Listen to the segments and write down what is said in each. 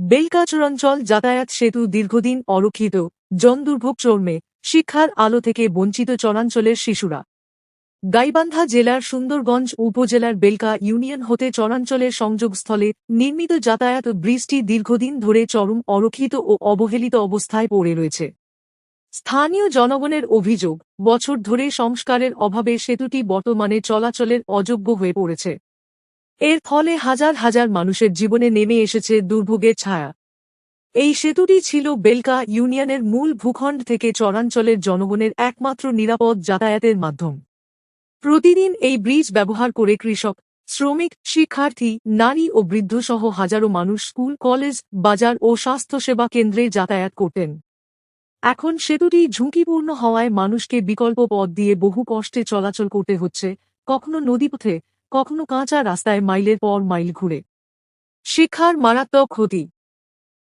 বেলকাচরাঞ্চল যাতায়াত সেতু দীর্ঘদিন অরক্ষিত, জনদুর্ভোগ চর্মে, শিক্ষার আলো থেকে বঞ্চিত চরাঞ্চলের শিশুরা। গাইবান্ধা জেলার সুন্দরগঞ্জ উপজেলার বেলকা ইউনিয়ন হতে চরাঞ্চলের সংযোগস্থলে নির্মিত যাতায়াত ব্রিজটি দীর্ঘদিন ধরে চরম অরক্ষিত ও অবহেলিত অবস্থায় পড়ে রয়েছে। স্থানীয় জনগণের অভিযোগ, বছর ধরে সংস্কারের অভাবে সেতুটি বর্তমানে চলাচলের অযোগ্য হয়ে পড়েছে। এর ফলে হাজার হাজার মানুষের জীবনে নেমে এসেছে দুর্ভোগের ছায়া। এই সেতুটি ছিল বেলকা ইউনিয়নের মূল ভূখণ্ড থেকে চরাঞ্চলের জনগণের একমাত্র নিরাপদ যাতায়াতের মাধ্যম। প্রতিদিন এই ব্রিজ ব্যবহার করে কৃষক, শ্রমিক, শিক্ষার্থী, নারী ও বৃদ্ধসহ হাজারো মানুষ স্কুল, কলেজ, বাজার ও স্বাস্থ্যসেবা কেন্দ্রে যাতায়াত করতেন। এখন সেতুটি ঝুঁকিপূর্ণ হওয়ায় মানুষকে বিকল্প পথ দিয়ে বহু কষ্টে চলাচল করতে হচ্ছে। কখনো নদীপথে কখনো কাঁচা রাস্তায় মাইলের পর মাইল ঘুরে। শিক্ষার মারাত্মক ক্ষতি।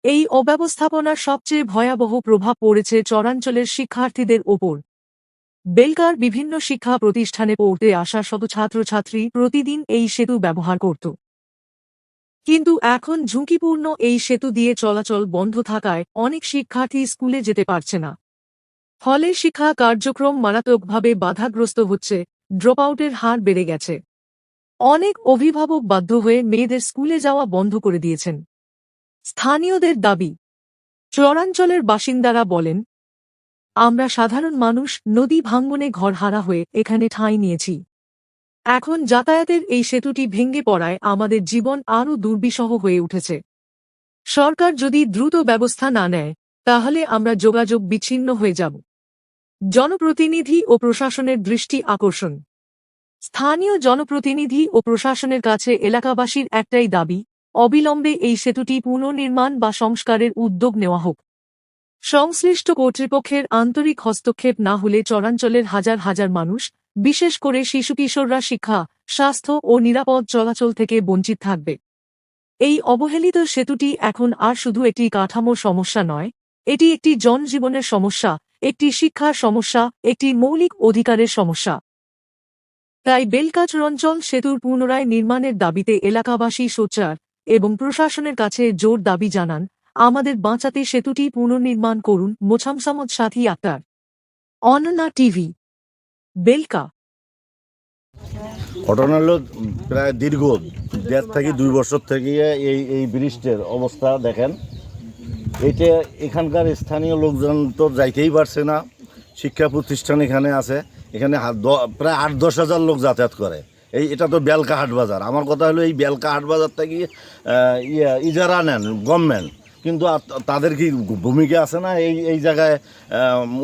এই অব্যবস্থাপনার সবচেয়ে ভয়াবহ প্রভাব পড়েছে চরাঞ্চলের শিক্ষার্থীদের ওপর। বেলকার বিভিন্ন শিক্ষা প্রতিষ্ঠানে পড়তে আসা শত ছাত্রছাত্রী প্রতিদিন এই সেতু ব্যবহার করত। কিন্তু এখন ঝুঁকিপূর্ণ এই সেতু দিয়ে চলাচল বন্ধ থাকায় অনেক শিক্ষার্থী স্কুলে যেতে পারছে না। ফলে শিক্ষা কার্যক্রম মারাত্মকভাবে বাধাগ্রস্ত হচ্ছে, ড্রপআউটের হার বেড়ে গেছে। অনেক অভিভাবক বাধ্য হয়ে মেয়েদের স্কুলে যাওয়া বন্ধ করে দিয়েছেন। স্থানীয়দের দাবি, চরাঞ্চলের বাসিন্দারা বলেন, আমরা সাধারণ মানুষ, নদী ভাঙ্গনে ঘরহারা হয়ে এখানে ঠাঁই নিয়েছি। এখন যাতায়াতের এই সেতুটি ভেঙে পড়ায় আমাদের জীবন আরও দুর্বিষহ হয়ে উঠেছে। সরকার যদি দ্রুত ব্যবস্থা না নেয়, তাহলে আমরা যোগাযোগ বিচ্ছিন্ন হয়ে যাব। জনপ্রতিনিধি ও প্রশাসনের দৃষ্টি আকর্ষণ। স্থানীয় জনপ্রতিনিধি ও প্রশাসনের কাছে এলাকাবাসীর একটাই দাবি, অবিলম্বে এই সেতুটি পুনর্নির্মাণ বা সংস্কারের উদ্যোগ নেওয়া হোক। সংশ্লিষ্ট কর্তৃপক্ষের আন্তরিক হস্তক্ষেপ না হলে চরাঞ্চলের হাজার হাজার মানুষ, বিশেষ করে শিশু কিশোররা শিক্ষা, স্বাস্থ্য ও নিরাপদ চলাচল থেকে বঞ্চিত থাকবে। এই অবহেলিত সেতুটি এখন আর শুধু একটি কাঠামোর সমস্যা নয়, এটি একটি জনজীবনের সমস্যা, একটি শিক্ষার সমস্যা, একটি মৌলিক অধিকারের সমস্যা। তাই বেলকাচরঞ্চল সেতুর পুনরায় নির্মাণের দাবিতে এলাকাবাসী সোচ্চার এবং প্রশাসনের কাছে জোর দাবি জানান, আমাদের বাঁচাতে সেতুটি পুনর্নির্মাণ করুন মোছামসামদ সাথী আক্তার। অননা টিভি, বেলকা। ঘটনা হলো প্রায় দীর্ঘ দেড় থেকে দুই বছর থেকে এই এই ব্রিজটার অবস্থা দেখেন। এইটা এখানকার স্থানীয় লোকজন তো যাইতেই পারছে না। শিক্ষা প্রতিষ্ঠান এখানে আছে। এখানে প্রায় আট দশ হাজার লোক যাতায়াত করে। এই এটা তো বেলকা হাট বাজার। আমার কথা হলো এই বেলকা হাট বাজার থেকে আহ, ইয়ে ইজারা নেন গভর্নমেন্ট। কিন্তু তাদের কি ভূমিকা আছে না এই এই জায়গায়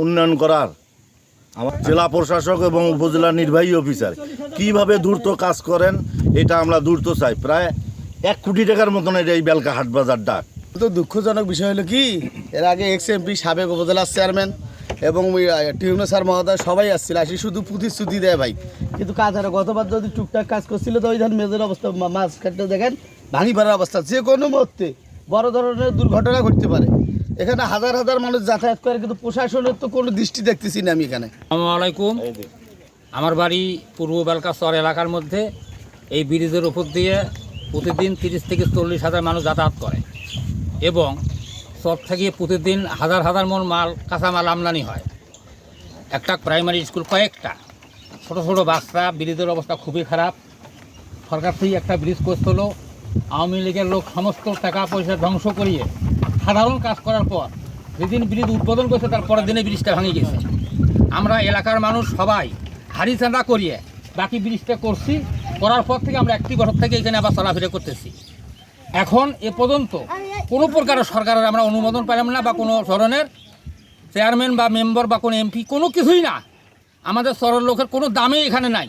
উন্নয়ন করার? আমার জেলা প্রশাসক এবং উপজেলা নির্বাহী অফিসার কীভাবে দ্রুত কাজ করেন এটা আমরা দ্রুত চাই। প্রায় এক কোটি টাকার মতন এটা এই বেলকা হাট বাজার ডাক তো দুঃখজনক বিষয় হলো কি এর আগে এক্স এমপি সাবেক উপজেলার চেয়ারম্যান এবং টিউনো স্যার মহোদয় সবাই আসছিল আসি শুধু প্রতিশ্রুতি দেয় ভাই। কিন্তু কাজ আর গতবার যদি টুকটাক কাজ করছিল তো ওই ধর মেজের অবস্থা মাছ কাটতে দেখেন ভাঙি পাড়ার অবস্থা যে কোনো মুহূর্তে। বড় ধরনের দুর্ঘটনা ঘটতে পারে। এখানে হাজার হাজার মানুষ যাতায়াত করে কিন্তু প্রশাসনের তো কোনো দৃষ্টি দেখতেছি না আমি এখানে। আসসালামু আলাইকুম। আমার বাড়ি পূর্ব বেলকা বেলকাস্তর এলাকার মধ্যে এই ব্রিজের উপর দিয়ে প্রতিদিন তিরিশ থেকে চল্লিশ হাজার মানুষ যাতায়াত করে। এবং সব থেকে প্রতিদিন হাজার হাজার মন মাল, কাঁচামাল আমদানি হয়। একটা প্রাইমারি স্কুল কয়েকটা। ছোট ছোট বাচ্চা ব্রিজের অবস্থা খুবই খারাপ। সরকার থেকে একটা ব্রিজ করছিল আওয়ামী লীগের লোক সমস্ত টাকা পয়সা ধ্বংস করিয়ে সাধারণ কাজ করার পর যেদিন ব্রিজ উদ্বোধন করছে, তার পরের দিনে ব্রিজটা ভেঙে গেছে আমরা এলাকার মানুষ সবাই হাড়ি চাঁদা করিয়ে বাকি ব্রিজটা করছি। করার পর থেকে আমরা একটি বছর থেকে এখানে আবার চলাফেরা করতেছি। এখন এ পর্যন্ত কোনো প্রকারের সরকারের আমরা অনুমোদন পেলাম না বা কোনো ধরনের চেয়ারম্যান বা মেম্বার বা কোনো এমপি কোনো কিছুই না। আমাদের সরল লোকের কোনো দামে এখানে নাই।